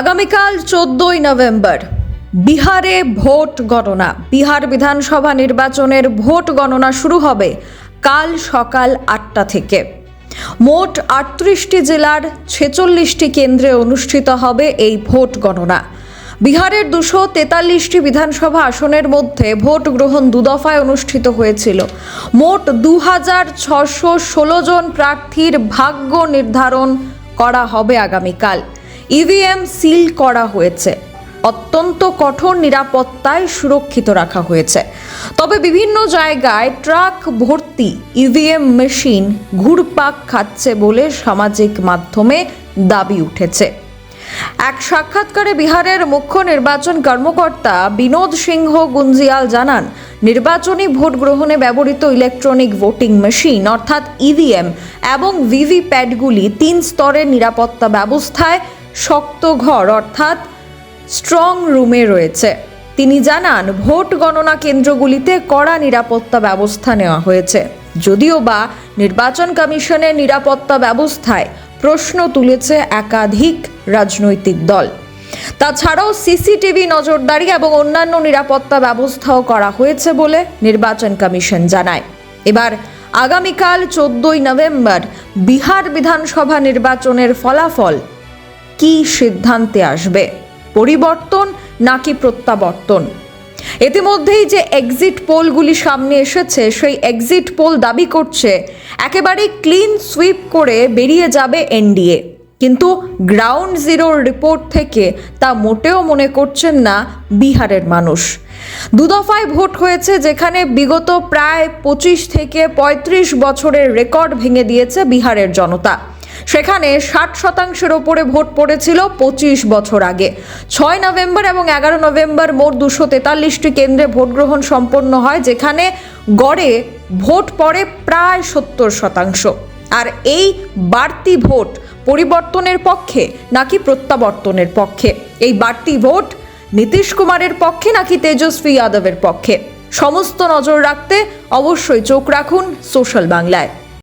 আগামীকাল চোদ্দই নভেম্বর, বিহারে ভোট গণনা। বিহার বিধানসভা নির্বাচনের ভোট গণনা শুরু হবে কাল সকাল আটটা থেকে। মোট আটত্রিশটি জেলার ছেচল্লিশটি কেন্দ্রে অনুষ্ঠিত হবে এই ভোট গণনা। বিহারের দুশো তেতাল্লিশটি বিধানসভা আসনের মধ্যে ভোট গ্রহণ দুদফায় অনুষ্ঠিত হয়েছিল। মোট দু হাজার ছশো ষোলো জন প্রার্থীর ভাগ্য নির্ধারণ করা হবে আগামীকাল। ইভিএম সিল করা হয়েছে। অত্যন্ত কঠোর নিরাপত্তায় সুরক্ষিত রাখা হয়েছে। তবে বিভিন্ন জায়গায় ট্রাক ভর্তি ইভিএম মেশিন ঘুরপাক খাচ্ছে বলে সামাজিক মাধ্যমে দাবি উঠেছে। এক সাক্ষাৎকারে বিহারের মুখ্য নির্বাচন কর্মকর্তা বিনোদ সিংহ গুঞ্জিয়াল জানান, নির্বাচনী ভোট গ্রহণে ব্যবহৃত ইলেকট্রনিক ভোটিং মেশিন অর্থাৎ ইভিএম এবং ভিভিপ্যাটগুলি তিন স্তরের নিরাপত্তা ব্যবস্থায় শক্ত ঘর, অর্থাৎ স্ট্রং রুমে রয়েছে। তিনি জানান, ভোট গণনা কেন্দ্রগুলিতে কড়া নিরাপত্তা ব্যবস্থা নেওয়া হয়েছে। যদিও বা নির্বাচন কমিশনের নিরাপত্তা ব্যবস্থায় প্রশ্ন তুলেছে একাধিক রাজনৈতিক দল। তাছাড়াও সিসিটিভি নজরদারি এবং অন্যান্য নিরাপত্তা ব্যবস্থাও করা হয়েছে বলে নির্বাচন কমিশন জানায়। এবার আগামীকাল চোদ্দই নভেম্বর বিহার বিধানসভা নির্বাচনের ফলাফল কি সিদ্ধান্তে আসবে? পরিবর্তন নাকি প্রত্যাবর্তন? ইতিমধ্যেই যে এক্সিট পোলগুলি সামনে এসেছে, সেই এক্সিট পোল দাবি করছে একেবারে ক্লিন সুইপ করে বেরিয়ে যাবে এনডিএ। কিন্তু গ্রাউন্ড জিরোর রিপোর্ট থেকে তা মোটেও মনে করছেন না বিহারের মানুষ। দুদফায় ভোট হয়েছে, যেখানে বিগত প্রায় পঁচিশ থেকে পঁয়ত্রিশ বছরের রেকর্ড ভেঙে দিয়েছে বিহারের জনতা। সেখানে ষাট শতাংশের ওপরে ভোট পড়েছিল পঁচিশ বছর আগে। ছয় নভেম্বর এবং এগারো নভেম্বর মোট দুশো তেতাল্লিশটি কেন্দ্রে ভোট গ্রহণ সম্পন্ন হয়, যেখানে গড়ে ভোট পড়ে প্রায় সত্তর শতাংশ। আর এই বাড়তি ভোট পরিবর্তনের পক্ষে নাকি প্রত্যাবর্তনের পক্ষে? এই বাড়তি ভোট নীতিশ কুমারের পক্ষে নাকি তেজস্বী যাদবের পক্ষে? সমস্ত নজর রাখতে অবশ্যই চোখ রাখুন সোশ্যাল বাংলায়।